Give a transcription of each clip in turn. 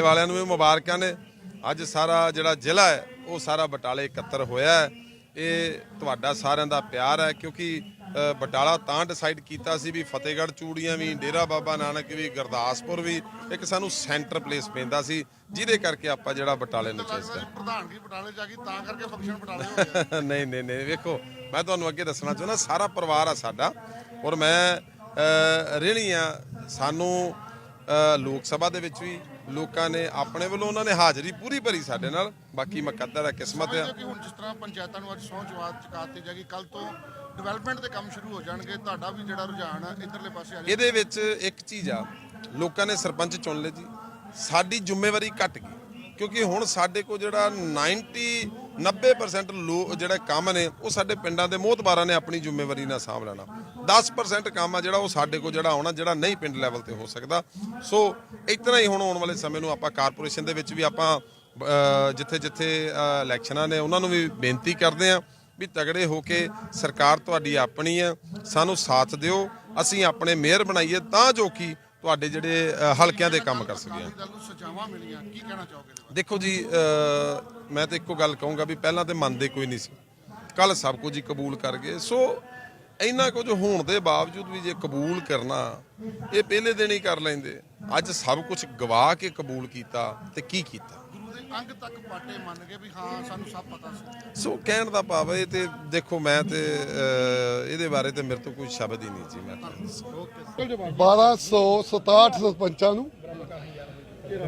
ਵਾਲਿਆਂ ਨੂੰ ਵੀ ਮੁਬਾਰਕਾਂ ਨੇ। ਅੱਜ ਸਾਰਾ ਜਿਹੜਾ ਜ਼ਿਲ੍ਹਾ ਹੈ ਉਹ ਸਾਰਾ ਬਟਾਲੇ ਇਕੱਤਰ ਹੋਇਆ ਹੈ। ਇਹ ਤੁਹਾਡਾ ਸਾਰਿਆਂ ਦਾ ਪਿਆਰ ਹੈ ਕਿਉਂਕਿ ਬਟਾਲਾ ਤਾਂ ਡਿਸਾਈਡ ਕੀਤਾ ਸੀ ਵੀ ਫਤਿਹਗੜ੍ਹ ਚੂੜੀਆਂ ਵੀ ਡੇਰਾ ਬਾਬਾ ਨਾਨਕ ਵੀ ਗੁਰਦਾਸਪੁਰ ਵੀ ਇੱਕ ਸਾਨੂੰ ਸੈਂਟਰ ਪਲੇਸ ਪੈਂਦਾ ਸੀ ਜਿਹਦੇ ਕਰਕੇ ਆਪਾਂ ਜਿਹੜਾ ਬਟਾਲੇ ਨੂੰ ਚੇਸ ਜੀ ਪ੍ਰਧਾਨਗੀ ਬਟਾਲੇ ਆ ਗਈ ਤਾਂ ਕਰਕੇ ਫੰਕਸ਼ਨ ਬਟਾਲੇ ਨਹੀਂ ਨਹੀਂ ਨਹੀਂ ਵੇਖੋ ਮੈਂ ਤੁਹਾਨੂੰ ਅੱਗੇ ਦੱਸਣਾ ਚਾਹੁੰਦਾ ਸਾਰਾ ਪਰਿਵਾਰ ਆ ਸਾਡਾ ਔਰ ਮੈਂ ਅ, ਰੇਹੜੀ ਆ। ਸਾਨੂੰ ਲੋਕ ਸਭਾ ਦੇ ਵਿੱਚ ਵੀ ਲੋਕਾਂ ਨੇ ਆਪਣੇ ਵੱਲੋਂ ਉਹਨਾਂ ਨੇ ਹਾਜ਼ਰੀ ਪੂਰੀ ਭਰੀ ਸਾਡੇ ਨਾਲ। ਬਾਕੀ ਮੁਕੱਦਰ ਹੈ ਕਿਸਮਤ ਸਮਝਦੇ ਕਿ ਹੁਣ ਜਿਸ ਤਰ੍ਹਾਂ ਪੰਚਾਇਤਾਂ ਨੂੰ ਅੱਜ ਸਹੁੰ ਚਵਾ ਚੁਕਾਤੀ ਜਾਏਗੀ ਕੱਲ ਤੋਂ ਡਿਵੈਲਪਮੈਂਟ ਦੇ ਕੰਮ ਸ਼ੁਰੂ ਹੋ ਜਾਣਗੇ। ਤੁਹਾਡਾ ਵੀ ਜਿਹੜਾ ਰੁਝਾਨ ਆ ਇਧਰਲੇ ਪਾਸੇ ਆ ਜਾਏਗਾ ਇਹਦੇ ਵਿੱਚ ਇੱਕ ਚੀਜ਼ ਆ ਲੋਕਾਂ ਨੇ ਸਰਪੰਚ ਚੁਣ ਲਏ ਜੀ। ਸਾਡੀ ਜ਼ਿੰਮੇਵਾਰੀ ਘਟ ਗਈ। ਕਿਉਂਕਿ ਹੁਣ ਸਾਡੇ ਕੋਲ ਜਿਹੜਾ 90 90% ਲੋ ਜਿਹੜੇ ਕੰਮ ਨੇ, ਉਹ ਸਾਡੇ ਪਿੰਡਾਂ ਦੇ ਮੋਹਤਬਾਰਾਂ ਨੇ ਆਪਣੀ ਜ਼ਿੰਮੇਵਾਰੀ ਨਾਲ ਸਾਂਭ ਲੈਣਾ। 10% ਕੰਮ ਆ ਜਿਹੜਾ ਉਹ ਸਾਡੇ ਕੋਲ ਜਿਹੜਾ ਆਉਣਾ, ਜਿਹੜਾ ਨਹੀਂ ਪਿੰਡ ਲੈਵਲ ਤੇ ਹੋ ਸਕਦਾ। ਸੋ ਇਤਨਾ ਹੀ ਹੁਣ ਆਉਣ ਵਾਲੇ ਸਮੇਂ ਨੂੰ ਆਪਾਂ ਕਾਰਪੋਰੇਸ਼ਨ ਦੇ ਵਿੱਚ ਵੀ ਆਪਾਂ ਜਿੱਥੇ ਜਿੱਥੇ ਇਲੈਕਸ਼ਨਾਂ ਨੇ, ਉਹਨਾਂ ਨੂੰ ਵੀ ਬੇਨਤੀ ਕਰਦੇ ਆ ਵੀ ਤਗੜੇ ਹੋ ਕੇ ਸਰਕਾਰ ਤੁਹਾਡੀ ਆਪਣੀ ਹੈ, ਸਾਨੂੰ ਸਾਥ ਦਿਓ, ਅਸੀਂ ਆਪਣੇ ਮੇਅਰ ਬਣਾਈਏ, ਤਾਂ ਜੋ ਕਿ ਤੁਹਾਡੇ ਜਿਹੜੇ ਹਲਕਿਆਂ ਦੇ ਕੰਮ ਕਰ ਸਕੀਏ ਸਜ਼ਾਵਾਂ ਮਿਲੀਆਂ ਕੀ ਕਹਿਣਾ ਚਾਹੋਗੇ ਦੇਖੋ ਜੀ ਮੈਂ ਤਾਂ ਇੱਕੋ ਗੱਲ ਕਹੂੰਗਾ ਵੀ ਪਹਿਲਾਂ ਤੇ ਮੰਨਦੇ ਕੋਈ ਨਹੀਂ ਸੀ। ਕੱਲ ਸਭ ਕੁਝ ਹੀ ਕਬੂਲ ਕਰ ਗਏ। ਸੋ ਇੰਨਾ ਕੁਝ ਹੋਣ ਦੇ ਬਾਵਜੂਦ ਵੀ ਜੇ ਕਬੂਲ ਕਰਨਾ, ਇਹ ਪਹਿਲੇ ਦਿਨ ਹੀ ਕਰ ਲੈਂਦੇ। ਅੱਜ ਸਭ ਕੁਝ ਗਵਾ ਕੇ ਕਬੂਲ ਕੀਤਾ ਤੇ ਕੀ ਕੀਤਾ? ਦੇ ਅੰਗ ਤੱਕ ਪਾਟੇ ਮੰਨ ਗਏ ਵੀ ਹਾਂ ਸਾਨੂੰ ਸਭ ਪਤਾ ਸੀ। ਸੋ ਕਹਿਣ ਦਾ ਭਾਵ ਹੈ ਇਹ ਤੇ ਦੇਖੋ ਮੈਂ ਤੇ ਇਹਦੇ ਬਾਰੇ ਤੇ ਮੇਰੇ ਤੋਂ ਕੋਈ ਸ਼ਬਦ ਹੀ ਨਹੀਂ ਜੀ ਮੈਂ ਤਾਂ 1267 ਸਰਪੰਚਾਂ ਨੂੰ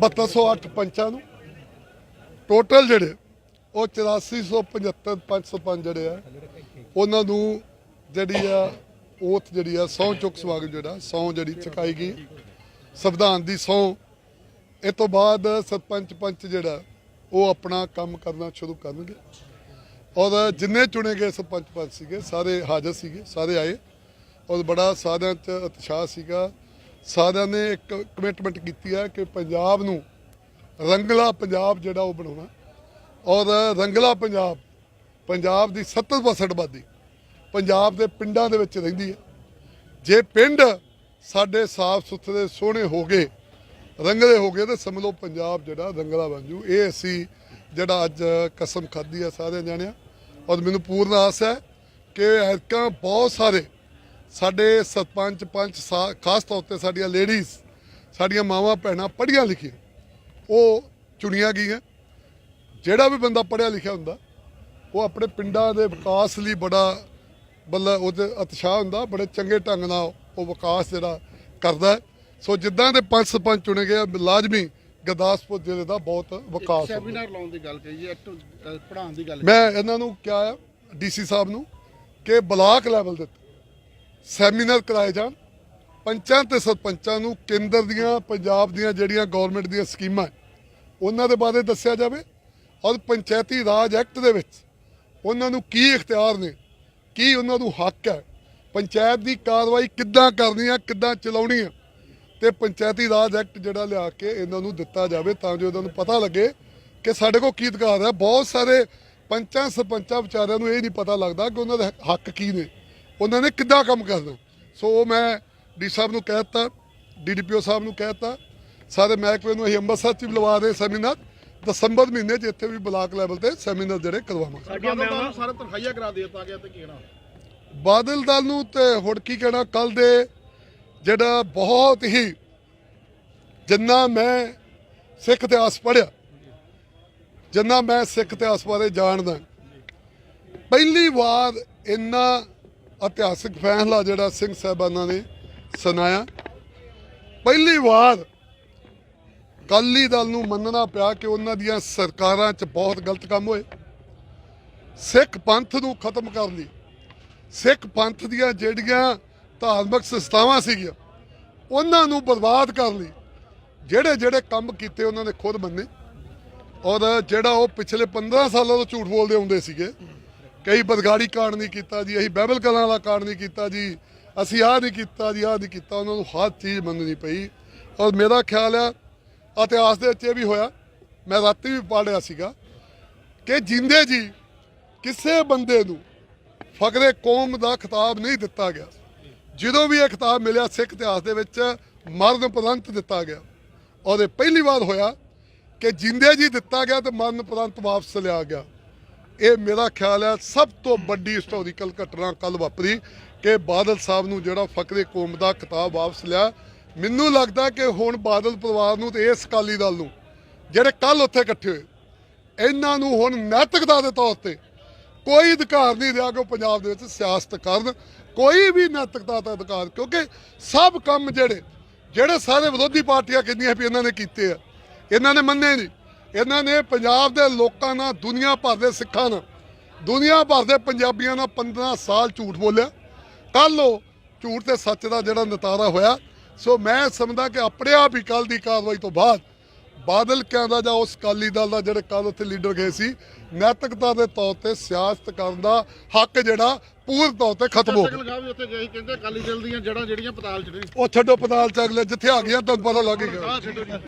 3208 ਪੰਚਾਂ ਨੂੰ ਟੋਟਲ ਜਿਹੜੇ ਉਹ 8475 ਪੰਚ ਸਰਪੰਚ ਜਿਹੜੇ ਆ ਉਹਨਾਂ ਨੂੰ ਜਿਹੜੀ ਆ ਓਥ ਜਿਹੜੀ ਆ ਸਹੁੰ ਚੁੱਕ ਸਵਾਗਤ ਜਿਹੜਾ ਸਹੁੰ ਜਿਹੜੀ ਚੁਕਾਈ ਗਈ ਸੰਵਿਧਾਨ ਦੀ ਸਹੁੰ ਇਹ ਤੋਂ ਬਾਅਦ ਸਰਪੰਚ ਪੰਚ ਜਿਹੜਾ, ਉਹ ਆਪਣਾ ਕੰਮ ਕਰਨਾ ਸ਼ੁਰੂ ਕਰਨਗੇ। ਔਰ ਜਿੰਨੇ ਚੁਣੇ ਗਏ ਸਰਪੰਚ ਪੰਚ ਸੀਗੇ, ਸਾਰੇ ਹਾਜ਼ਰ ਸੀਗੇ, ਸਾਰੇ ਆਏ। ਔਰ ਬੜਾ ਸਾਰਿਆਂ 'ਚ ਉਤਸ਼ਾਹ ਸੀਗਾ। ਸਾਰਿਆਂ ਨੇ ਇੱਕ ਕਮਿਟਮੈਂਟ ਕੀਤੀ ਹੈ ਕਿ ਪੰਜਾਬ ਨੂੰ ਰੰਗਲਾ ਪੰਜਾਬ ਜਿਹੜਾ ਉਹ ਬਣਾਉਣਾ। ਔਰ ਰੰਗਲਾ ਪੰਜਾਬ ਪੰਜਾਬ ਦੀ 70% ਆਬਾਦੀ ਪੰਜਾਬ ਦੇ ਪਿੰਡਾਂ ਦੇ ਵਿੱਚ ਰਹਿੰਦੀ ਹੈ। ਜੇ ਪਿੰਡ ਸਾਡੇ ਸਾਫ਼ ਸੁਥਰੇ ਸੋਹਣੇ ਹੋ ਗਏ ਰੰਗਲੇ ਹੋ ਗਏ ਤੇ ਸਮਝ ਲਓ ਪੰਜਾਬ ਜਿਹੜਾ ਰੰਗਲਾ ਬਣ ਜੂ। ਇਹ ਅਸੀਂ ਜਿਹੜਾ ਅੱਜ ਕਸਮ ਖਾਧੀ ਆ ਸਾਰੇ ਜਾਣਿਆ। ਔਰ ਮੈਨੂੰ ਪੂਰਨ ਆਸ ਹੈ ਕਿ ਐਰਕਾਂ ਬਹੁਤ ਸਾਰੇ ਸਾਡੇ ਸਰਪੰਚ, ਪੰਚ, ਸਾ- ਖਾਸ ਤੌਰ ਤੇ ਸਾਡੀਆਂ ਲੇਡੀਜ਼ ਸਾਡੀਆਂ ਮਾਵਾਂ, ਭੈਣਾਂ ਪੜ੍ਹੀਆਂ ਲਿਖੀਆਂ। ਉਹ ਚੁਣੀਆਂ ਗਈਆਂ। ਜਿਹੜਾ ਵੀ ਬੰਦਾ ਪੜ੍ਹਿਆ ਲਿਖਿਆ ਹੁੰਦਾ, ਉਹ ਆਪਣੇ ਪਿੰਡਾਂ ਦੇ ਵਿਕਾਸ ਲਈ ਬੜਾ ਬੱਲਾ ਉਹਦੇ ਉਤਸ਼ਾਹ ਹੁੰਦਾ, ਬੜੇ ਚੰਗੇ ਢੰਗ ਨਾਲ ਉਹ ਵਿਕਾਸ ਜਿਹੜਾ ਕਰਦਾ ਸੋ ਜਿੱਦਾਂ ਦੇ ਪੰਜ ਸਰਪੰਚ ਚੁਣੇ ਗਏ ਆ, ਲਾਜ਼ਮੀ ਗੁਰਦਾਸਪੁਰ ਜ਼ਿਲ੍ਹੇ ਦਾ ਬਹੁਤ ਵਿਕਾਸ ਹੋਊਗਾ ਸੈਮੀਨਾਰ ਲਾਉਣ ਦੀ ਗੱਲ ਕਹੀ ਹੈ ਪੜਾਉਣ ਦੀ ਗੱਲ ਮੈਂ ਇਹਨਾਂ ਨੂੰ ਕਿਹਾ ਹੈ ਡੀਸੀ ਸਾਹਿਬ ਨੂੰ ਕਿ ਬਲਾਕ ਲੈਵਲ ਦੇ ਸੈਮੀਨਾਰ ਕਰਾਏ ਜਾਣ ਪੰਚਾਂ ਤੇ ਸਰਪੰਚਾਂ ਨੂੰ ਕੇਂਦਰ ਦੀਆਂ ਪੰਜਾਬ ਦੀਆਂ ਜਿਹੜੀਆਂ ਗਵਰਨਮੈਂਟ ਦੀਆਂ ਸਕੀਮਾਂ ਉਹਨਾਂ ਦੇ ਬਾਰੇ ਦੱਸਿਆ ਜਾਵੇ ਔਰ ਪੰਚਾਇਤੀ ਰਾਜ ਐਕਟ ਦੇ ਵਿੱਚ ਉਹਨਾਂ ਨੂੰ ਕੀ ਇਖਤਿਆਰ ਨੇ ਕੀ ਉਹਨਾਂ ਨੂੰ ਹੱਕ ਹੈ ਪੰਚਾਇਤ ਦੀ ਕਾਰਵਾਈ ਕਿੱਦਾਂ ਕਰਨੀ ਆ ਕਿੱਦਾਂ ਚਲਾਉਣੀ ਆ ਤੇ ਪੰਚਾਇਤੀ ਰਾਜ ਐਕਟ ਜਿਹੜਾ ਲਿਆ ਕੇ ਇਹਨਾਂ ਨੂੰ ਦਿੱਤਾ ਜਾਵੇ ਤਾਂ ਜੋ ਇਹਨਾਂ ਨੂੰ ਪਤਾ ਲੱਗੇ ਕਿ ਸਾਡੇ ਕੋਲ ਕੀ ਅਧਿਕਾਰ ਹੈ। ਬਹੁਤ ਸਾਰੇ ਪੰਚਾਂ ਸਰਪੰਚਾਂ ਵਿਚਾਰਿਆਂ ਨੂੰ ਇਹ ਨਹੀਂ ਪਤਾ ਲੱਗਦਾ ਕਿ ਉਹਨਾਂ ਦੇ ਹੱਕ ਕੀ ਨੇ। ਉਹਨਾਂ ਨੇ ਕਿੱਦਾਂ ਕੰਮ ਕਰਨਾ। ਸੋ ਮੈਂ ਡੀ ਸਾਹਿਬ ਨੂੰ ਕਹਿਤਾ ਡੀਡੀਪੀਓ ਸਾਹਿਬ ਨੂੰ ਕਹਿਤਾ ਸਾਰੇ ਮਹਿਕਮੇ ਨੂੰ ਅਸੀਂ ਅੰਮ੍ਰਿਤਸਰ ਚ ਵੀ ਲਵਾ ਰਹੇ ਸੈਮੀਨਾਰ। ਦਸੰਬਰ ਮਹੀਨੇ 'ਚ ਇੱਥੇ ਵੀ ਬਲਾਕ ਲੈਵਲ ਤੇ ਸੈਮੀਨਾਰ ਜਿਹੜੇ ਕਰਵਾਵਾਂਗੇ। ਸਾਡੀਆਂ ਮੈਂ ਸਾਰੇ ਤਨਖਾਹੀਆਂ ਕਰਾ ਦੇ ਦਿੱਤਾ ਗਿਆ ਤੇ ਕੀ ਕਹਿਣਾ ਬਾਦਲ ਦਲ ਨੂੰ ਤੇ ਹੁਣ ਕੀ ਕਹਿਣਾ ਕੱਲ ਦੇ ਜਿਹੜਾ ਬਹੁਤ ਹੀ ਜਿੰਨਾ ਮੈਂ ਸਿੱਖ ਇਤਿਹਾਸ ਪੜ੍ਹਿਆ, ਜਿੰਨਾ ਮੈਂ ਸਿੱਖ ਇਤਿਹਾਸ ਬਾਰੇ ਜਾਣਦਾ, ਪਹਿਲੀ ਵਾਰ ਇੰਨਾ ਇਤਿਹਾਸਿਕ ਫੈਸਲਾ ਜਿਹੜਾ ਸਿੰਘ ਸਾਹਿਬਾਨਾਂ ਨੇ ਸੁਣਾਇਆ। ਪਹਿਲੀ ਵਾਰ ਅਕਾਲੀ ਦਲ ਨੂੰ ਮੰਨਣਾ ਪਿਆ ਕਿ ਉਹਨਾਂ ਦੀਆਂ ਸਰਕਾਰਾਂ 'ਚ ਬਹੁਤ ਗਲਤ ਕੰਮ ਹੋਏ। ਸਿੱਖ ਪੰਥ ਨੂੰ ਖਤਮ ਕਰਨ ਲਈ, ਸਿੱਖ ਪੰਥ ਦੀਆਂ ਜਿਹੜੀਆਂ ਧਾਰਮਿਕ ਸੰਸਥਾਵਾਂ ਸੀਗੀਆਂ। ਉਹਨਾਂ ਨੂੰ ਬਰਬਾਦ ਕਰਨ ਲਈ ਜਿਹੜੇ ਜਿਹੜੇ ਕੰਮ ਕੀਤੇ ਉਹਨਾਂ ਨੇ ਖੁਦ ਮੰਨੇ। ਔਰ ਜਿਹੜਾ ਉਹ ਪਿਛਲੇ 15 ਸਾਲਾਂ ਤੋਂ ਝੂਠ ਬੋਲਦੇ ਹੁੰਦੇ ਸੀਗੇ। ਕਈ ਬਦਗਾੜੀ ਕਾਂਡ ਨਹੀਂ ਕੀਤਾ ਜੀ, ਅਸੀਂ ਬਾਈਬਲ ਕਲਾਂ ਵਾਲਾ ਕਾਂਡ ਨਹੀਂ ਕੀਤਾ ਜੀ, ਅਸੀਂ ਆਹ ਨਹੀਂ ਕੀਤਾ ਜੀ, ਆਹ ਨਹੀਂ ਕੀਤਾ। ਉਹਨਾਂ ਨੂੰ ਹਰ ਚੀਜ਼ ਮੰਨਣੀ ਪਈ। ਔਰ ਮੇਰਾ ਖਿਆਲ ਆ, ਇਤਿਹਾਸ ਦੇ ਵਿੱਚ ਇਹ ਵੀ ਹੋਇਆ, ਮੈਂ ਰਾਤੀ ਵੀ ਪੜ੍ਹਿਆ ਸੀਗਾ ਕਿ ਜਿੰਦੇ ਜੀ ਕਿਸੇ ਬੰਦੇ ਨੂੰ ਫਕਰੇ ਕੌਮ ਦਾ ਖਿਤਾਬ ਨਹੀਂ ਦਿੱਤਾ ਗਿਆ। ਜਦੋਂ ਵੀ ਇਹ ਖਿਤਾਬ ਮਿਲਿਆ, ਸਿੱਖ ਇਤਿਹਾਸ ਦੇ ਵਿੱਚ ਮਰਨ ਉਪਰੰਤ ਦਿੱਤਾ ਗਿਆ। ਔਰ ਇਹ ਪਹਿਲੀ ਵਾਰ ਹੋਇਆ ਕਿ ਜਿੰਦੇ ਜੀ ਦਿੱਤਾ ਗਿਆ ਤੇ ਮਰਨ ਉਪਰੰਤ ਵਾਪਸ ਲਿਆ ਗਿਆ। ਇਹ ਮੇਰਾ ਖਿਆਲ ਹੈ ਸਭ ਤੋਂ ਵੱਡੀ ਹਿਸਟੋਰੀਕਲ ਘਟਨਾ ਕੱਲ ਵਾਪਰੀ ਕਿ ਬਾਦਲ ਸਾਹਿਬ ਨੂੰ ਜਿਹੜਾ ਫਕਰੇ ਕੌਮ ਦਾ ਖਿਤਾਬ ਵਾਪਸ ਲਿਆ। ਮੈਨੂੰ ਲੱਗਦਾ ਕਿ ਹੁਣ ਬਾਦਲ ਪਰਿਵਾਰ ਨੂੰ ਤੇ ਇਸ ਅਕਾਲੀ ਦਲ ਨੂੰ, ਜਿਹੜੇ ਕੱਲ ਉੱਥੇ ਇਕੱਠੇ ਹੋਏ, ਇਹਨਾਂ ਨੂੰ ਹੁਣ ਨੈਤਿਕਤਾ ਦੇ ਤੌਰ ਤੇ ਕੋਈ ਅਧਿਕਾਰ ਨਹੀਂ ਰਿਹਾ ਕਿ ਉਹ ਪੰਜਾਬ ਦੇ ਵਿੱਚ ਸਿਆਸਤ ਕਰਨ। ਕੋਈ ਵੀ ਨੈਤਿਕਤਾ ਦਾ ਅਧਿਕਾਰ, ਕਿਉਂਕਿ ਸਭ ਕੰਮ ਜਿਹੜੇ ਜਿਹੜੇ ਸਾਰੇ ਵਿਰੋਧੀ ਪਾਰਟੀਆਂ ਕਹਿੰਦੀਆਂ ਵੀ ਇਹਨਾਂ ਨੇ ਕੀਤੇ ਆ, ਇਹਨਾਂ ਨੇ ਮੰਨੇ ਨਹੀਂ ਇਹਨਾਂ ਨੇ ਪੰਜਾਬ ਦੇ ਲੋਕਾਂ ਨਾਲ ਦੁਨੀਆ ਭਰ ਦੇ ਸਿੱਖਾਂ ਨਾਲ, ਦੁਨੀਆ ਭਰ ਦੇ ਪੰਜਾਬੀਆਂ ਨਾਲ 15 ਸਾਲ ਝੂਠ ਬੋਲਿਆ। ਕੱਲ ਉਹ ਝੂਠ ਤੇ ਸੱਚ ਦਾ ਜਿਹੜਾ ਨਤਾਰਾ ਹੋਇਆ, ਸੋ ਮੈਂ ਸਮਝਦਾ ਕਿ ਆਪਣੇ ਆਪ ਹੀ ਕੱਲ ਦੀ ਕਾਰਵਾਈ ਤੋਂ ਬਾਅਦ ਬਾਦਲ ਕਹਿੰਦਾ ਜਾਂ ਉਸ ਅਕਾਲੀ ਦਲ ਦਾ ਜਿਹੜੇ ਕੱਲ ਉੱਥੇ ਲੀਡਰ ਗਏ ਸੀ ਨੈਤਿਕਤਾ ਦੇ ਤੌਰ ਤੇ ਸਿਆਸਤ ਕਰਨ ਦਾ ਹੱਕ ਜਿਹੜਾ ਪੂਰਨ ਤੌਰ ਤੇ ਖਤਮ ਹੋ ਗਿਆ। ਲਗਾ ਉੱਥੇ ਗਏ ਕਹਿੰਦੇ ਅਕਾਲੀ ਦਲ ਦੀਆਂ ਜੜਾਂ ਜਿਹੜੀਆਂ ਪਤਾਲ ਚ ਨੇ ਉਹ ਛੱਡੋ ਪਤਾਲ ਚ ਅਗਲੇ ਜਿੱਥੇ ਆ ਗਿਆ ਤੁਹਾਨੂੰ ਪਤਾ ਛੱਡੋ ਜੀ।